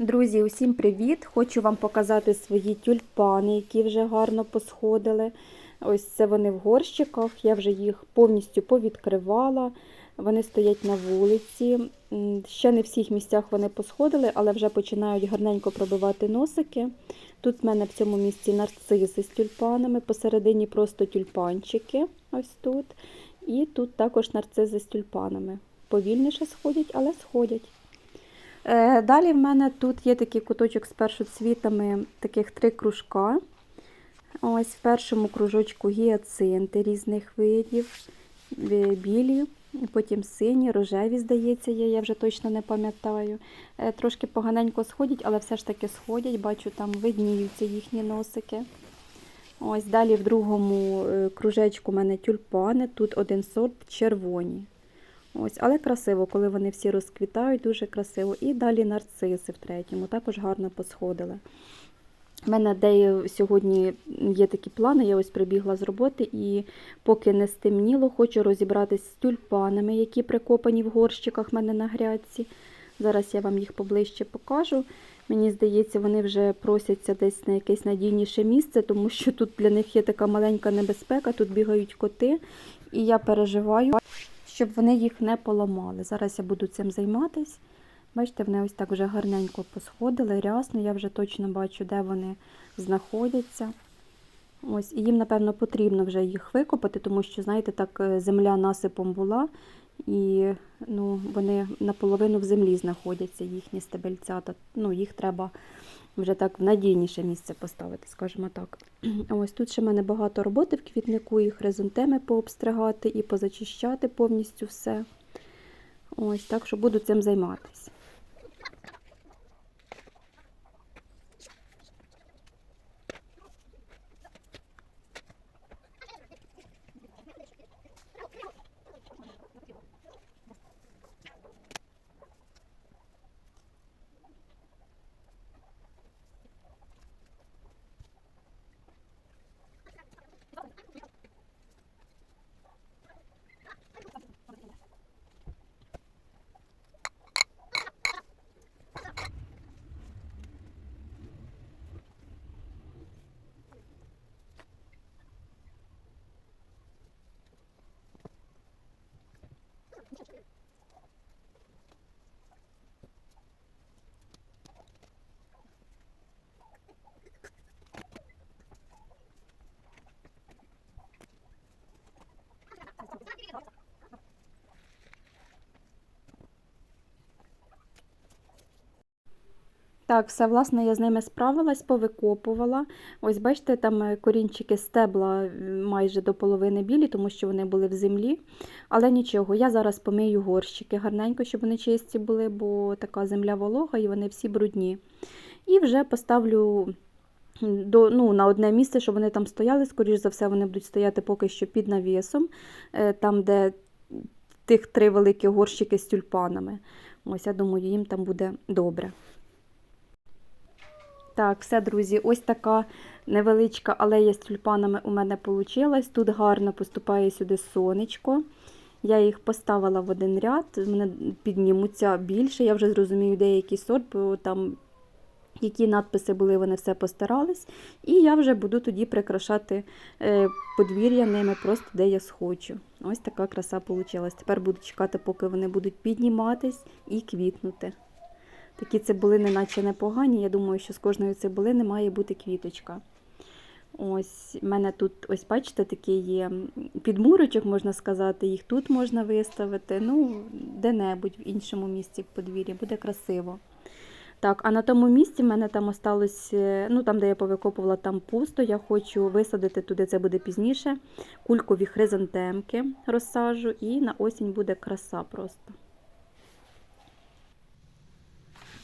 Друзі, усім привіт! Хочу вам показати свої тюльпани, які вже гарно посходили. Ось це вони в горщиках. Я вже їх повністю повідкривала. Вони стоять на вулиці. Ще не в всіх місцях вони посходили, але вже починають гарненько пробивати носики. Тут в мене в цьому місці нарциси з тюльпанами, посередині просто тюльпанчики. Ось тут. І тут також нарцизи з тюльпанами. Повільніше сходять, але сходять. Е, Далі в мене тут є такий куточок з першоцвітами, таких три кружка. Ось в першому кружочку гіацинти різних видів, е, білі, потім сині, рожеві, здається, є, я вже точно не пам'ятаю. Е, Трошки поганенько сходять, але все ж таки сходять. Бачу, там видніються їхні носики. Ось далі в другому кружечку у мене тюльпани, тут один сорт червоні. Ось, але красиво, коли вони всі розквітають, дуже красиво. І далі нарциси в третьому, також гарно посходили. У мене де сьогодні є такі плани, я ось прибігла з роботи і поки не стемніло, хочу розібратись з тюльпанами, які прикопані в горщиках в мене на грядці. Зараз я вам їх поближче покажу. Мені здається, вони вже просяться десь на якесь надійніше місце, тому що тут для них є така маленька небезпека, тут бігають коти, і я переживаю, щоб вони їх не поламали. Зараз я буду цим займатись. Бачите, вони ось так вже гарненько посходили, рясно, я вже точно бачу, де вони знаходяться. Ось, і їм, напевно, потрібно вже їх викопати, тому що, знаєте, так е, земля насипом була, і ну, вони наполовину в землі знаходяться, їхні стебельцята. Ну, їх треба вже так в надійніше місце поставити, скажімо так. Ось тут ще в мене багато роботи в квітнику, і хризантеми пообстригати і позачищати повністю все. Ось так що буду цим займатися. Так, все, власне, я з ними справилась, повикопувала. Ось, бачите, там е, корінчики стебла майже до половини білі, тому що вони були в землі. Але нічого, я зараз помию горщики гарненько, щоб вони чисті були, бо така земля волога і вони всі брудні. І вже поставлю до, ну, на одне місце, щоб вони там стояли. Скоріш за все, вони будуть стояти поки що під навісом, е, там, де тих три великі горщики з тюльпанами. Ось, я думаю, їм там буде добре. Так, все, друзі, ось така невеличка алея з тюльпанами у мене вийшла. Тут гарно поступає сюди сонечко. Я їх поставила в один ряд, вони піднімуться більше. Я вже зрозумію, деякий сорт, бо там які надписи були, вони все постарались. І я вже буду тоді прикрашати е, подвір'я ними просто де я схочу. Ось така краса вийшла. Тепер буду чекати, поки вони будуть підніматись і квітнути. Такі цибулини, наче непогані. Я думаю, що з кожної цибулини має бути квіточка. Ось, в мене тут, ось бачите, такий є підмурочок, можна сказати, їх тут можна виставити, ну, де-небудь в іншому місці в подвір'ї, буде красиво. Так, а на тому місці в мене там осталось, е, ну там, де я повикопувала, там пусто. Я хочу висадити туди, це буде пізніше. Кулькові хризантемки розсаджу, і на осінь буде краса просто.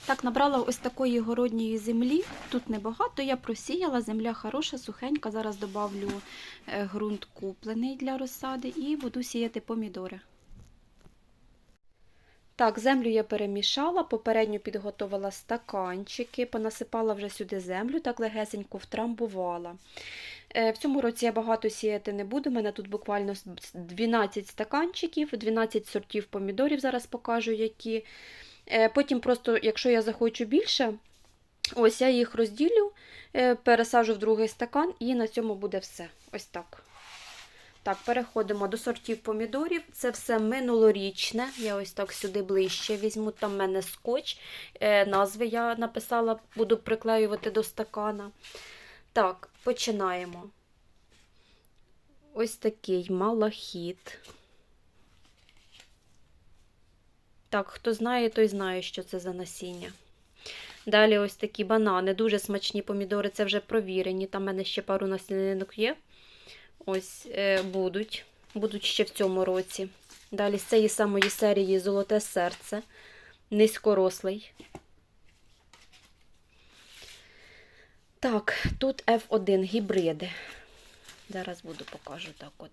Так, набрала ось такої городньої землі. Тут небагато, я просіяла, земля хороша, сухенька. Зараз добавлю е, ґрунт куплений для розсади і буду сіяти помідори. Так, землю я перемішала, попередньо підготувала стаканчики, понасипала вже сюди землю, так легесенько втрамбувала. Е, В цьому році я багато сіяти не буду. У мене тут буквально 12 стаканчиків, 12 сортів помідорів, зараз покажу які. Е, Потім просто, якщо я захочу більше, ось я їх розділю, е, пересажу в другий стакан і на цьому буде все. Ось так. Так, переходимо до сортів помідорів. Це все минулорічне. Я ось так сюди ближче візьму. Там в мене скотч. Е, назви я написала, буду приклеювати до стакана. Так, починаємо. Ось такий малахіт. Так, хто знає, той знає, що це за насіння. Далі ось такі банани, дуже смачні помідори, це вже провірені. Там в мене ще пару насінинок є. Ось е, будуть. Будуть ще в цьому році. Далі з цієї самої серії Золоте серце. Низькорослий. Так, тут F1 гібриди. Зараз буду покажу так от.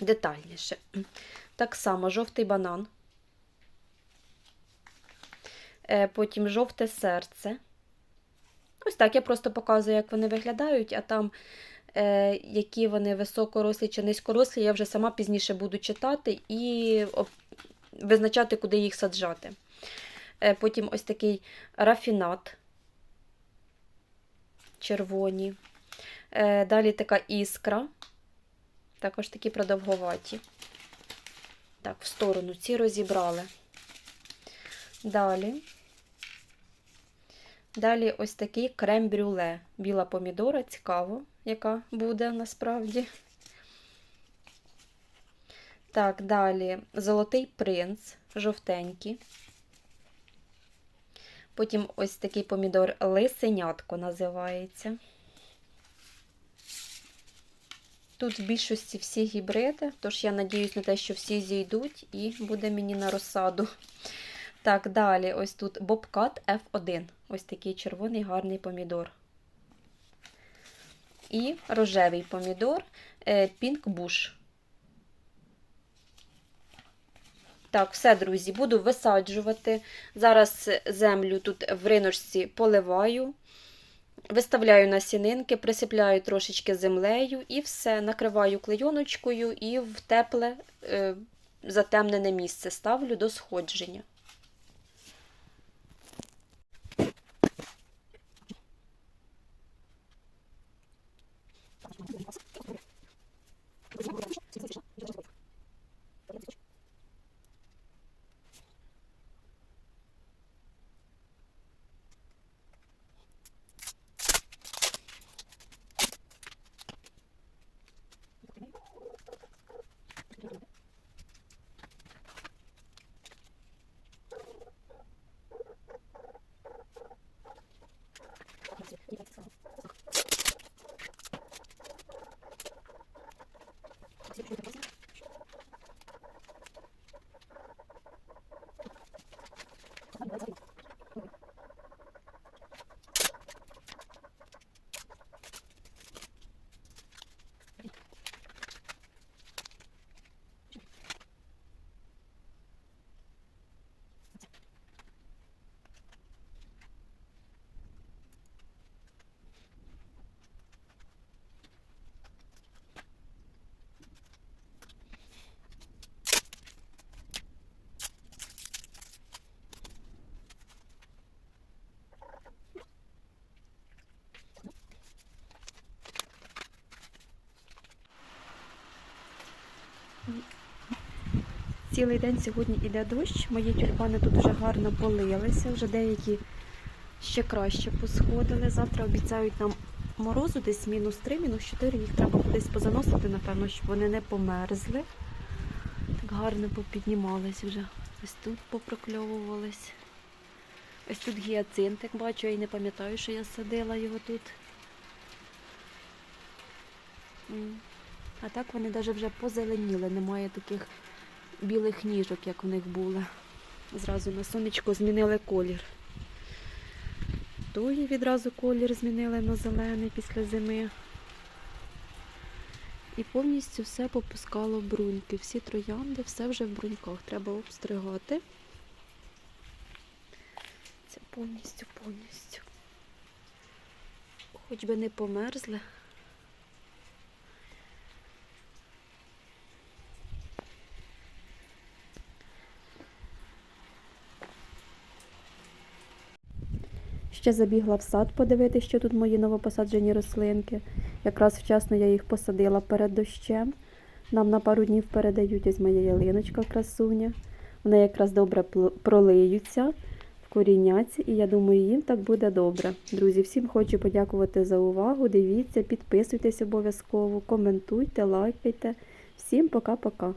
Детальніше. Так само жовтий банан. Е, Потім жовте серце. Ось так, я просто показую, як вони виглядають, а там, е, які вони високорослі чи низькорослі, я вже сама пізніше буду читати і визначати, куди їх саджати. Е, потім ось такий рафінат. Червоні. Е, далі така іскра. Також такі продовговаті. Так, в сторону ці розібрали. Далі. Далі ось такий крем-брюле. Біла помідора, цікаво, яка буде насправді. Так, далі золотий принц, жовтенький. Потім ось такий помідор лисенятко називається. Тут в більшості всі гібриди, тож я надіюсь на те, що всі зійдуть і буде мені на розсаду. Так, далі, ось тут Бобкат F1. Ось такий червоний гарний помідор. І рожевий помідор е, Pink Bush. Так, все, друзі, буду висаджувати. Зараз землю тут в риночці поливаю. Виставляю насінинки, присипляю трошечки землею і все, накриваю клейоночкою і в тепле е, затемнене місце ставлю до сходження. Цілий день сьогодні іде дощ. Мої тюльпани тут вже гарно полилися, вже деякі ще краще посходили. Завтра обіцяють нам морозу десь мінус 3, мінус 4. Їх треба кудись позаносити, напевно, щоб вони не померзли. Так гарно попіднімались вже. Ось тут попрокльовувались. Ось тут гіацинтик, бачу, я й не пам'ятаю, що я садила його тут. А так вони навіть вже позеленіли, немає таких білих ніжок, як у них були. Зразу на сонечко змінили колір. Тої відразу колір змінили на зелений після зими. І повністю все попускало бруньки. Всі троянди, все вже в бруньках. Треба обстригати. Це повністю, повністю. Хоч би не померзли. Ще забігла в сад подивитися, що тут мої новопосаджені рослинки. Якраз вчасно я їх посадила перед дощем. Нам на пару днів передають ось моя ялиночка красуня. Вони якраз добре пролиються, вкоріняться, і я думаю, їм так буде добре. Друзі, всім хочу подякувати за увагу. Дивіться, підписуйтесь обов'язково, коментуйте, лайкайте. Всім пока-пока.